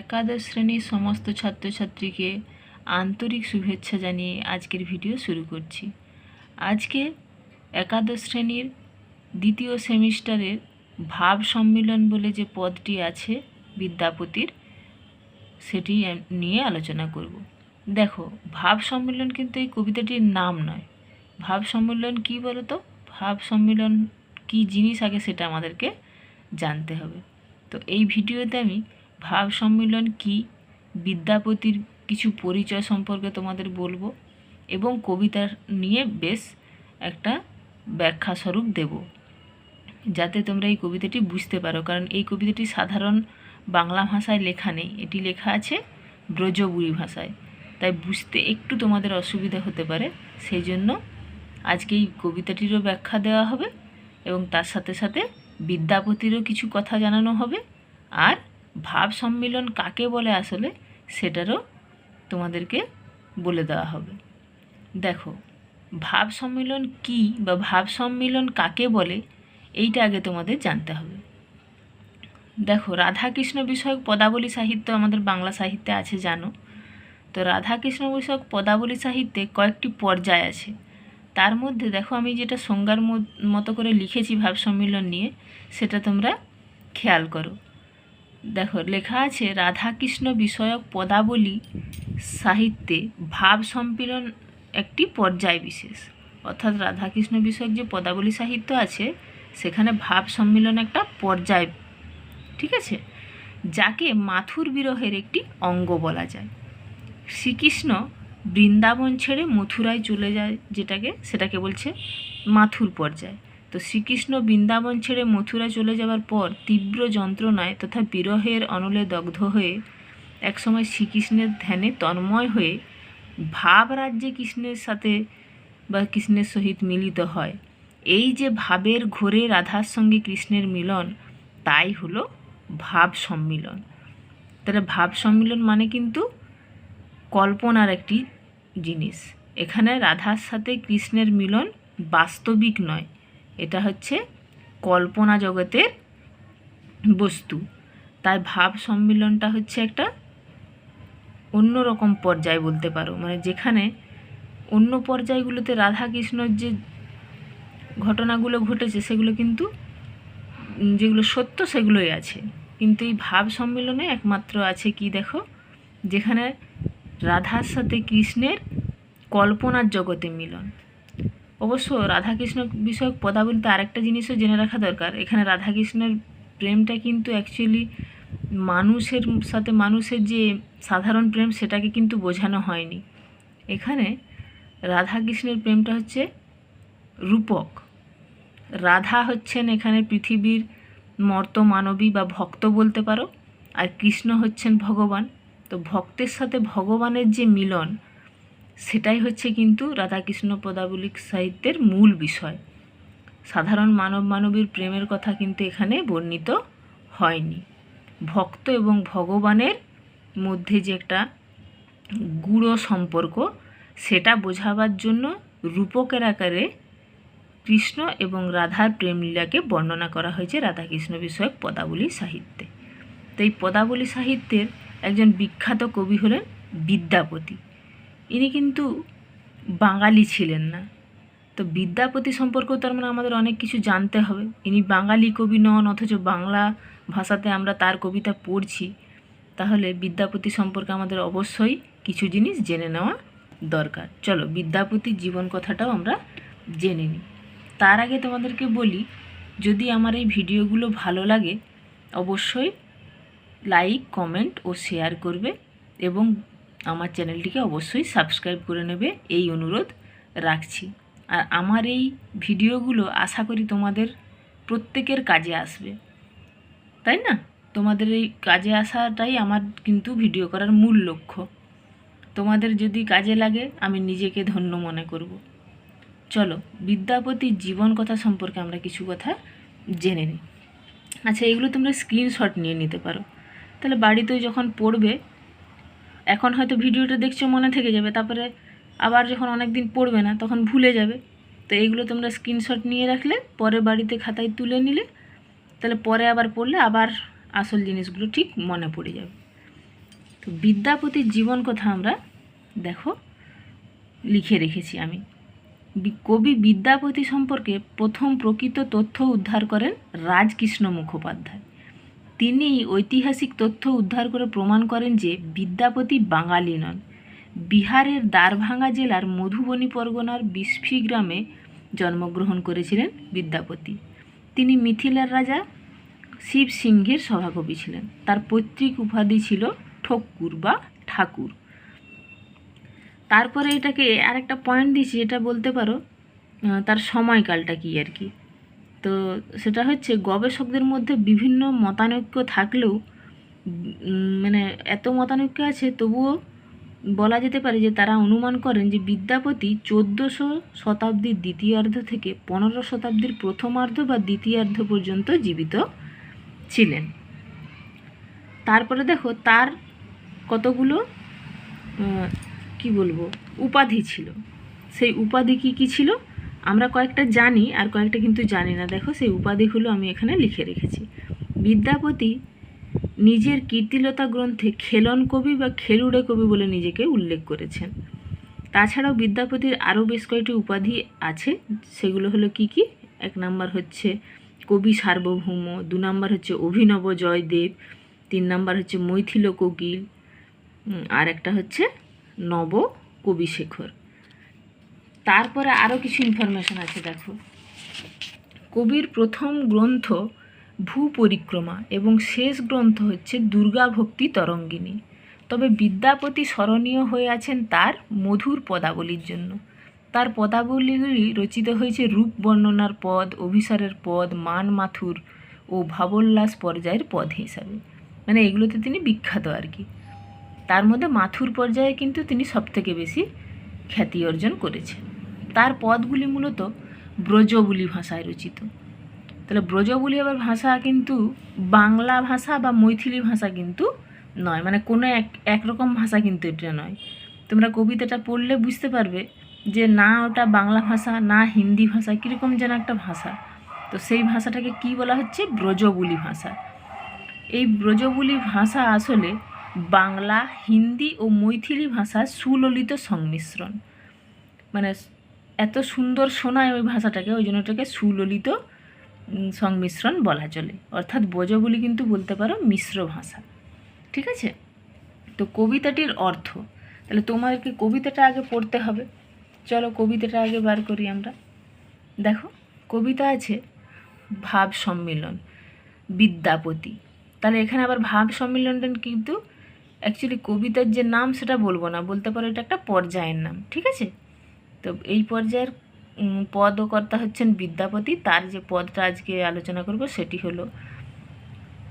একাদশ শ্রেণির সমস্ত ছাত্রছাত্রীকে আন্তরিক শুভেচ্ছা জানিয়ে আজকের ভিডিও শুরু করছি। আজকে একাদশ শ্রেণির দ্বিতীয় সেমিস্টারের ভাব সম্মিলন বলে যে পদটি আছে বিদ্যাপতির, সেটি নিয়ে আলোচনা করব। দেখো, ভাব সম্মিলন কিন্তু এই কবিতাটির নাম নয়। ভাব সম্মিলন কী বলো তো ভাব সম্মিলন কী জিনিস আগে সেটা আমাদেরকে জানতে হবে। তো এই ভিডিওতে আমি ভাব সম্মিলন কী? বিদ্যাপতির কিছু পরিচয় সম্পর্কে তোমাদের বলব এবং কবিতার নিয়ে বেশ একটা ব্যাখ্যা স্বরূপ দেব, যাতে তোমরা এই কবিতাটি বুঝতে পারো। কারণ এই কবিতাটি সাধারণ বাংলা ভাষায় লেখা নেই, এটি লেখা আছে ব্রজবুড়ি ভাষায়। তাই বুঝতে একটু তোমাদের অসুবিধা হতে পারে সেই জন্য আজকে এই কবিতাটিরও ব্যাখ্যা দেওয়া হবে এবং তার সাথে সাথে বিদ্যাপতিরও কিছু কথা জানানো হবে। আর ভাব সম্মিলন কাকে বলে আসলে, সেটারও তোমাদেরকে বলে দেওয়া হবে। দেখো, ভাব সম্মিলন কী বা ভাব সম্মিলন কাকে বলে, এইটা আগে তোমাদের জানতে হবে। দেখো, রাধাকৃষ্ণ বিষয়ক পদাবলী সাহিত্য আমাদের বাংলা সাহিত্যে আছে, জানো। তো রাধাকৃষ্ণ বিষয়ক পদাবলী সাহিত্যে কয়েকটি পর্যায় আছে। তার মধ্যে দেখো, আমি যেটা সংজ্ঞার মতো করে লিখেছি ভাব সম্মিলন নিয়ে, সেটা তোমরা খেয়াল করো। দেখো, লেখা আছে, রাধাকৃষ্ণ বিষয়ক পদাবলী সাহিত্যে ভাব সম্মিলন একটি পর্যায় বিশেষ। অর্থাৎ রাধাকৃষ্ণ বিষয়ক যে পদাবলী সাহিত্য আছে, সেখানে ভাব সম্মিলন একটা পর্যায়, ঠিক আছে? যাকে মাথুর বিরহের একটি অঙ্গ বলা যায়। শ্রীকৃষ্ণ বৃন্দাবন ছেড়ে মথুরায় চলে যায়, যেটাকে, সেটাকে বলছে মাথুর পর্যায়। তো শ্রীকৃষ্ণ বৃন্দাবন ছেড়ে মথুরা চলে যাওয়ার পর তীব্র যন্ত্রণায় তথা বিরহের অনলে দগ্ধ হয়ে একসময় শ্রীকৃষ্ণের ধ্যানে তন্ময় হয়ে ভাব রাজ্যে কৃষ্ণের সাথে বা কৃষ্ণের সহিত মিলিত হয়। এই যে ভাবের ঘোরে রাধার সঙ্গে কৃষ্ণের মিলন, তাই হলো ভাব সম্মিলন। তাহলে ভাব সম্মিলন মানে কিন্তু কল্পনার একটি জিনিস। এখানে রাধার সাথে কৃষ্ণের মিলন বাস্তবিক নয়। এটা হচ্ছে কল্পনা জগতের বস্তু। তাই ভাব সম্মিলনটা হচ্ছে একটা অন্যরকম পর্যায় বলতে পারো। মানে যেখানে অন্য পর্যায়গুলোতে রাধা কৃষ্ণর যে ঘটনাগুলো ঘটেছে, সেগুলো কিন্তু, যেগুলো সত্য, সেগুলোই আছে। কিন্তু এই ভাব সম্মেলনে একমাত্র আছে কি দেখো? যেখানে রাধার সাথে কৃষ্ণের কল্পনার জগতে মিলন। অবশ্য রাধাকৃষ্ণ বিষয়ক পদাবলিতে আরেকটা জিনিসও জেনে রাখা দরকার। এখানে রাধাকৃষ্ণের প্রেমটা কিন্তু অ্যাকচুয়ালি মানুষের সাথে মানুষের যে সাধারণ প্রেম সেটাকে কিন্তু বোঝানো হয়নি। এখানে রাধাকৃষ্ণের প্রেমটা হচ্ছে রূপক। রাধা হচ্ছেন এখানে পৃথিবীর মর্ত মানবী বা ভক্ত বলতে পারো, আর কৃষ্ণ হচ্ছেন ভগবান। তো ভক্তের সাথে ভগবানের যে মিলন সেটাই হচ্ছে কিন্তু রাধাকৃষ্ণ পদাবলিক সাহিত্যের মূল বিষয়। সাধারণ মানব মানবীর প্রেমের কথা কিন্তু এখানে বর্ণিত হয়নি। ভক্ত এবং ভগবানের মধ্যে যে একটা গূঢ় সম্পর্ক, সেটা বোঝাবার জন্য রূপকের আকারে কৃষ্ণ এবং রাধার প্রেমলীলাকে বর্ণনা করা হয়েছে রাধাকৃষ্ণ বিষয়ক পদাবলী সাহিত্যে। তো এই পদাবলী সাহিত্যের একজন বিখ্যাত কবি হলেন বিদ্যাপতি। ইনি কিন্তু বাঙালি ছিলেন না। তো বিদ্যাপতি সম্পর্কেও তার মানে আমাদের অনেক কিছু জানতে হবে। ইনি বাঙালি কবি নন, অথচ বাংলা ভাষাতে আমরা তার কবিতা পড়ছি। তাহলে বিদ্যাপতি সম্পর্কে আমাদের অবশ্যই কিছু জিনিস জেনে নেওয়া দরকার। চলো বিদ্যাপতির জীবন কথাটাও আমরা জেনে নিই। তার আগে তোমাদেরকে বলি, যদি আমার এই ভিডিওগুলো ভালো লাগে, অবশ্যই লাইক, কমেন্ট ও শেয়ার করবে এবং আমার চ্যানেলটিকে অবশ্যই সাবস্ক্রাইব করে নেবে। এই অনুরোধ রাখছি। আর আমার এই ভিডিওগুলো আশা করি তোমাদের প্রত্যেকের কাজে আসবে। তাই না? তোমাদের এই কাজে আসাটাই আমার কিন্তু ভিডিও করার মূল লক্ষ্য। তোমাদের যদি কাজে লাগে, আমি নিজেকে ধন্য মনে করব। চলো বিদ্যাপতির জীবন কথা সম্পর্কে আমরা কিছু কথা জেনে নিই। আচ্ছা এগুলো তোমরা স্ক্রিনশট নিয়ে নিতে পারো। তাহলে বাড়িতেও যখন পড়বে এখন হয়তো ভিডিওটা দেখছ, মনে থেকে যাবে। তারপরে আবার যখন অনেক দিন পড়বে না, তখন ভুলে যাবে। তো এইগুলো তোমরা স্ক্রিনশট নিয়ে রাখলে, পরে বাড়িতে খাতায় তুলে নিলে, তাহলে পরে আবার পড়লে আবার আসল জিনিসগুলো ঠিক মনে পড়ে যাবে। তো বিদ্যাপতির জীবন কথা আমরা দেখো, লিখে রেখেছি আমি। কবি বিদ্যাপতি সম্পর্কে প্রথম প্রকৃত তথ্য উদ্ধার করেন রাজকৃষ্ণ মুখোপাধ্যায়। তিনি ঐতিহাসিক তথ্য উদ্ধার করে প্রমাণ করেন যে বিদ্যাপতি বাঙালি নন। বিহারের দ্বারভাঙ্গা জেলার মধুবনী পরগনার বিস্ফি গ্রামে জন্মগ্রহণ করেছিলেন বিদ্যাপতি। তিনি মিথিলার রাজা শিব সিংহের সভাকবি ছিলেন। তার পৈতৃক উপাধি ছিল ঠক্কুর বা ঠাকুর। তারপরে এটাকে আরেকটা পয়েন্ট দিয়েছি এটা বলতে পারো তার সময়কালটা কি আর কি? তো সেটা হচ্ছে গবেষকদের মধ্যে বিভিন্ন মতানৈক্য থাকলেও মানে এত মতানৈক্য আছে, তবুও বলা যেতে পারে যে তারা অনুমান করেন যে বিদ্যাপতি চোদ্দোশো শতাব্দীর দ্বিতীয়ার্ধ থেকে পনেরো শতাব্দীর প্রথমার্ধ বা দ্বিতীয়ার্ধ পর্যন্ত জীবিত ছিলেন। তারপরে দেখো, তার কতগুলো কি বলব, উপাধি ছিল? সেই উপাধি কি কী ছিল? আমরা কয়েকটা জানি আর কয়েকটা কিন্তু জানি না। দেখো, সেই উপাধিগুলো আমি এখানে লিখে রেখেছি। বিদ্যাপতি নিজের কীর্তিলতা গ্রন্থে খেলন কবি বা খেলুড়ে কবি বলে নিজেকে উল্লেখ করেছেন। তাছাড়াও বিদ্যাপতির আরও বেশ কয়েকটি উপাধি আছে। সেগুলো হলো কি কি? এক নাম্বার হচ্ছে কবি সার্বভৌম, দু নাম্বার হচ্ছে অভিনব জয়দেব, তিন নাম্বার হচ্ছে মৈথিল কোকিল আর একটা হচ্ছে নব কবিশেখর তারপরে আরও কিছু ইনফরমেশন আছে, দেখো। কবির প্রথম গ্রন্থ ভূ পরিক্রমা এবং শেষ গ্রন্থ হচ্ছে দুর্গা ভক্তি তরঙ্গিনী। তবে বিদ্যাপতি স্মরণীয় হয়ে আছেন তার মধুর পদাবলীর জন্য। তার পদাবলীগুলি রচিত হয়েছে রূপ বর্ণনার পদ, অভিসারের পদ, মান মাথুর ও ভাবোল্লাস পর্যায়ের পদ হিসাবে। মানে এগুলোতে তিনি বিখ্যাত আর কি। তার মধ্যে মাথুর পর্যায়ে কিন্তু তিনি সবথেকে বেশি খ্যাতি অর্জন করেছেন। তার পদগুলি মূলত ব্রজবুলি ভাষায় রচিত। তাহলে ব্রজবুলি আবার ভাষা কিন্তু বাংলা ভাষা বা মৈথিলি ভাষা কিন্তু নয় মানে কোনো এক, একরকম ভাষা কিন্তু এটা নয়। তোমরা কবিতাটা পড়লে বুঝতে পারবে যে না ওটা বাংলা ভাষা, না হিন্দি ভাষা, কীরকম যেন একটা ভাষা। তো সেই ভাষাটাকে কি বলা হচ্ছে? ব্রজবুলি ভাষা। এই ব্রজবুলি ভাষা আসলে বাংলা, হিন্দি ও মৈথিলি ভাষার সুললিত সংমিশ্রণ। মানে এত সুন্দর শোনায় ওই ভাষাটাকে, ওই জন্য ওটাকে সুললিত সংমিশ্রণ বলা চলে। অর্থাৎ ব্রজবুলি কিন্তু বলতে পারো মিশ্র ভাষা। ঠিক আছে? তো কবিতাটির অর্থ। তাহলে তোমাকে কবিতাটা আগে পড়তে হবে। চলো কবিতাটা আগে বার করি আমরা। দেখো, কবিতা আছে ভাব সম্মিলন, বিদ্যাপতি। তাহলে এখানে আবার ভাব সম্মিলনটা কিন্তু অ্যাকচুয়ালি কবিতার যে নাম সেটা বলব না, বলতে পারো এটা একটা পর্যায়ের নাম। ঠিক আছে? তো এই পর্যায়ের পদকর্তা হচ্ছেন বিদ্যাপতি। তার যে পদটা আজকে আলোচনা করব সেটি হলো,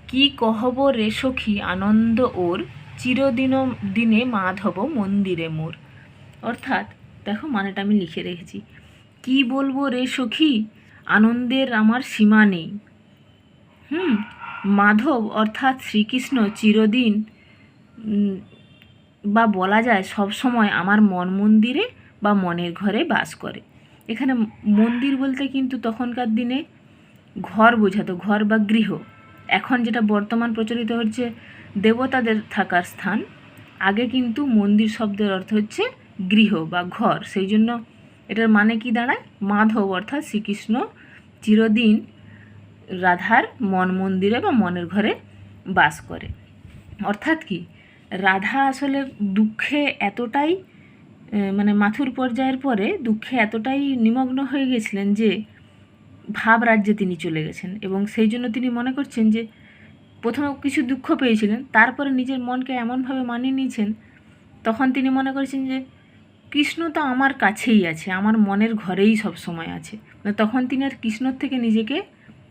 কি কহব রে সখী আনন্দ ওর চিরদিন দিনে মাধব মন্দিরে মোর। অর্থাৎ, দেখো মানেটা আমি লিখে রেখেছি। কি বলব রে সখী, আনন্দের আমার সীমা নেই। হুম, মাধব অর্থাৎ শ্রীকৃষ্ণ চিরদিন বা বলা যায় সব সময় আমার মন মন্দিরে বা মনের ঘরে বাস করে। এখানে মন্দির বলতে কিন্তু তখনকার দিনে ঘর বোঝাতো, ঘর বা গৃহ। এখন যেটা বর্তমান প্রচলিত হচ্ছে দেবতাদের থাকার স্থান। আগে কিন্তু মন্দির শব্দের অর্থ হচ্ছে গৃহ বা ঘর। সেই জন্য এটার মানে কি দাঁড়ায়? মাধব অর্থাৎ শ্রীকৃষ্ণ চিরদিন রাধার মন মন্দিরে বা মনের ঘরে বাস করে। অর্থাৎ কি? রাধা আসলে দুঃখে এতটাই মানে মাথুর পর্যায়ের পরে দুঃখে এতটাই নিমগ্ন হয়ে গেছিলেন যে ভাব রাজ্যে তিনি চলে গেছেন এবং সেই জন্য তিনি মনে করছেন যে প্রথমে কিছু দুঃখ পেয়েছিলেন, তারপরে নিজের মনকে এমনভাবে মানিয়ে নিয়েছেন, তখন তিনি মনে করেছেন যে কৃষ্ণ তো আমার কাছেই আছে, আমার মনের ঘরেই সব সময় আছে। মানে তখন তিনি আর কৃষ্ণর থেকে নিজেকে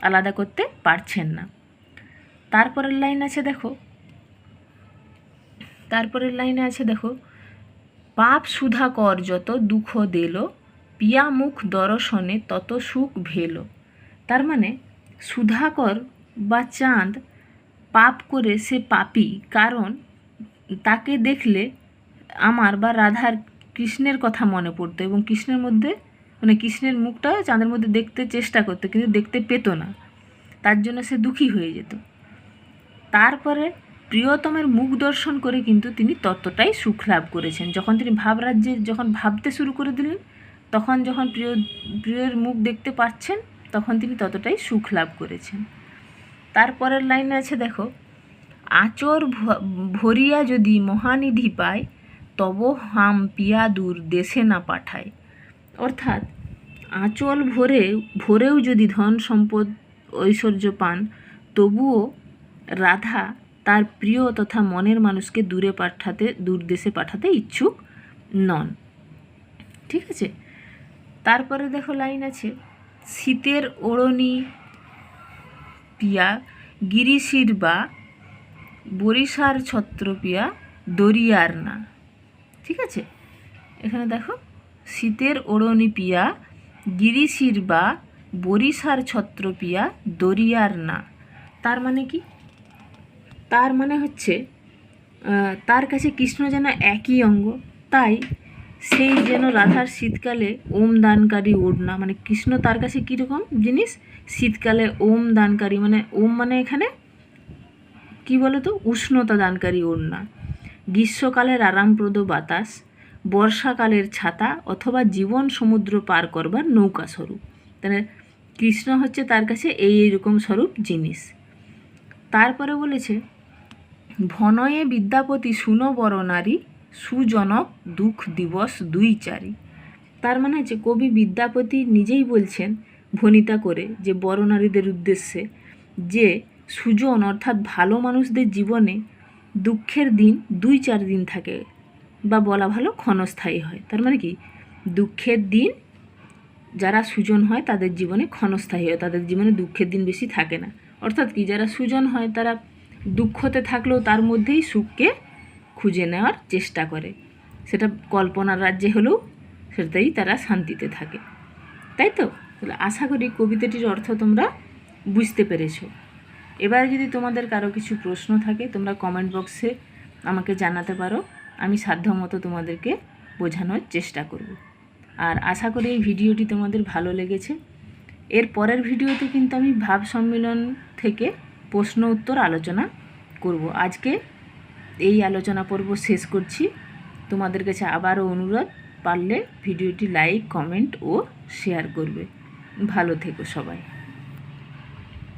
আলাদা করতে পারছেন না। তারপরের লাইন আছে দেখো, তারপরের লাইনে আছে দেখো পাপ সুধা কর যত দুঃখ দিল, পিয়া মুখ দর্শনে তত সুখ ভেল। তার মানে সুধাকর বা চাঁদ পাপ করে সে পাপি, কারণ তাকে দেখলে আমার বা রাধার কৃষ্ণের কথা মনে পড়তো এবং কৃষ্ণের মধ্যে মানে কৃষ্ণের মুখটা চাঁদের মধ্যে দেখতে চেষ্টা করতো, কিন্তু দেখতে পেতো না। তার জন্য সে দুঃখী হয়ে যেত। তারপরে প্রিয়তমের মুখ দর্শন করে কিন্তু তিনি ততটাই সুখ লাভ করেছেন। যখন তিনি ভাবরাজ্যে যখন ভাবতে শুরু করে দিলেন, তখন যখন প্রিয়, প্রিয়ের মুখ দেখতে পাচ্ছেন, তখন তিনি ততটাই সুখ লাভ করেছেন। তারপরের লাইনে আছে দেখো, আচর ভরিয়া যদি মহানিধি পায়, তব হাম পিয়া দূর দেশে না পাঠায়। অর্থাৎ, আঁচল ভরে, ভরেও যদি ধন সম্পদ ঐশ্বর্য পান, তবুও রাধা তার প্রিয় তথা মনের মানুষকে দূরে পাঠাতে, দূর দেশে পাঠাতে ইচ্ছুক নন। ঠিক আছে? তারপরে দেখো লাইন আছে, শীতের ওড়নি পিয়া, গিরিশির বা, বরিশার ছত্র পিয়া, দরিয়ার না। ঠিক আছে? এখানে দেখো, শীতের ওড়নি পিয়া, গিরিশির বা, বরিশার ছত্র পিয়া, দরিয়ার না। তার মানে কি? তার মানে হচ্ছে তার কাছে কৃষ্ণ যেন একই অঙ্গ, তাই সেই যেন রাধার শীতকালে ওম দানকারী ওড়না। মানে কৃষ্ণ তার কাছে কীরকম জিনিস? শীতকালে ওম দানকারী মানে ওম মানে এখানে কি বলো তো উষ্ণতা দানকারী ওড়না। গ্রীষ্মকালের আরামপ্রদ বাতাস, বর্ষাকালের ছাতা, অথবা জীবন সমুদ্র পার করবার নৌকা স্বরূপ। তাহলে কৃষ্ণ হচ্ছে তার কাছে এই এইরকম স্বরূপ জিনিস। তারপরে বলেছে ভনয়ে বিদ্যাপতি শুনো বড় নারী, সুজনক দুঃখ দিবস দুই চারি। তার মানে হচ্ছে কবি বিদ্যাপতি নিজেই বলছেন ভনিতা করে যে বড় নারীদের উদ্দেশ্যে, যে সুজন অর্থাৎ ভালো মানুষদের জীবনে দুঃখের দিন দুই চার দিন থাকে বা বলা ভালো ক্ষণস্থায়ী হয়। তার মানে কি? দুঃখের দিন যারা সুজন হয় তাদের জীবনে ক্ষণস্থায়ী হয়, তাদের জীবনে দুঃখের দিন বেশি থাকে না। অর্থাৎ কি? যারা সুজন হয় তারা দুঃখতে থাকলেও তার মধ্যেই সুখকে খুঁজে নেওয়ার চেষ্টা করে। সেটা কল্পনার রাজ্যে হলেও সেটাতেই তারা শান্তিতে থাকে। তাই তো? তাহলে আশা করি কবিতাটির অর্থ তোমরা বুঝতে পেরেছ। এবার যদি তোমাদের কারও কিছু প্রশ্ন থাকে, তোমরা কমেন্ট বক্সে আমাকে জানাতে পারো। আমি সাধ্যমতো তোমাদেরকে বোঝানোর চেষ্টা করব। আর আশা করি এই ভিডিওটি তোমাদের ভালো লেগেছে। এর পরের ভিডিওতে কিন্তু আমি ভাব সম্মেলন থেকে প্রশ্ন উত্তর আলোচনা করব। আজকে এই আলোচনা পর্ব শেষ করছি। তোমাদের কাছে আবারও অনুরোধ, পারলে ভিডিওটি লাইক, কমেন্ট ও শেয়ার করবে। ভালো থেকো সবাই।